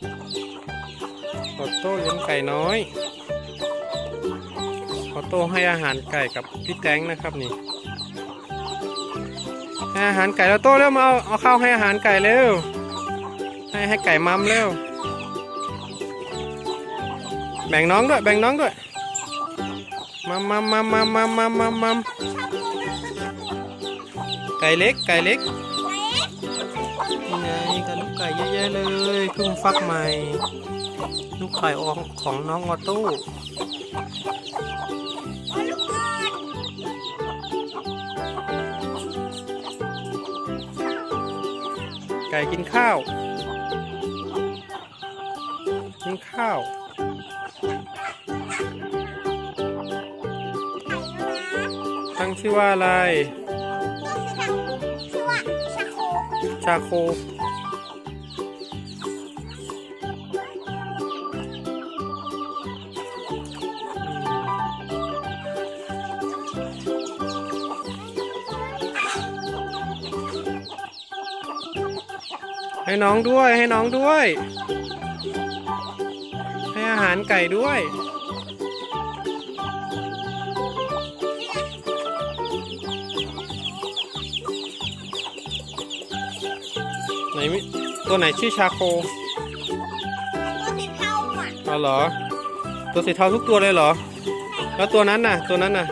ออโต้เลี้ยงไก่น้อยออโต้ให้อาหารไก่กับพี่แตงนะครับนี่ให้อาหารไก่ออโต้เร็วมาเอาเอาข้าวให้อาหารไก่เร็วให้ให้ไก่มัมเร็ว แบ่งน้องด้วยแบ่งน้องด้วยมัมมัมมัมมัมมัมมัมมัมไก่เล็กไก่เล็ก ไก่เยอะๆเลยเพิ่งฟักใหม่ ลูกไก่ออกของน้องออโต้ไก่กินข้าว กินข้าวตั้งชื่อว่าอะไรชาโค ให้น้องด้วยให้น้องด้วย ให้อาหารไก่ด้วย ไหนมิตัวไหนชื่อชาโคอ๋อเหรอ ตัวสีเทาทุกตัวเลยเหรอ แล้วตัวนั้นน่ะ ตัวนั้นน่ะ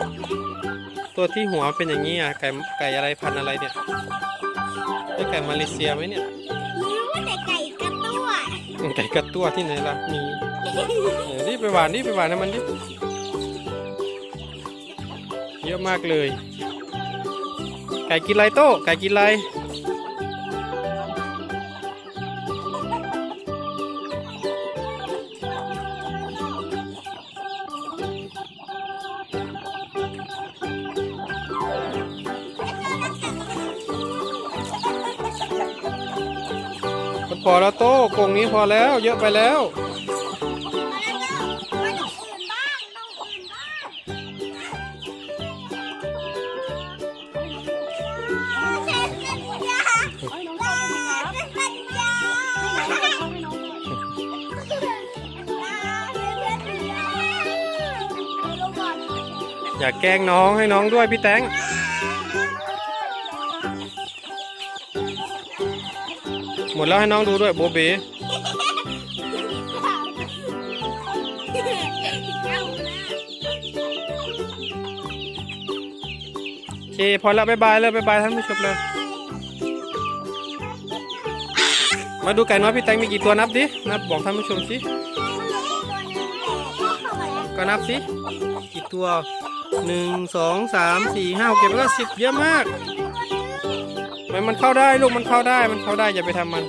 ตัวที่หัวเป็นอย่างนี้อะไก่ไก่อะไรพันธุ์อะไรเนี่ยใช่ไก่มาเลเซียไหมเนี่ย ไก่กระตัวที่ไหนล่ะ มีเออรีบไปหวานรีบไปหวานนะมันดิเยอะมากเลย ไก่กินไรโต้ไก่กินไร อแล้วโต้กรงนี้พอแล้วเยอะไปแล้ว อย่าแกล้งน้องให้น้องด้วยพี่แตง หมดแล้วให้น้องดูด้วยโบเบโอเคพอแล้วบายบายเลยบายบายท่านผู้ชมเลยมาดูไก่น้อยพี่แตงมีกี่ตัวนับดิ นับบอกท่านผู้ชมสิ ก็นับสิ กี่ตัวหนึ่งสองสามสี่ห้าหกเจ็ดแปดเก้าสิบเยอะมาก มันมันเข้าได้ลูกมันเข้าได้มันเข้าได้อย่าไปทำมัน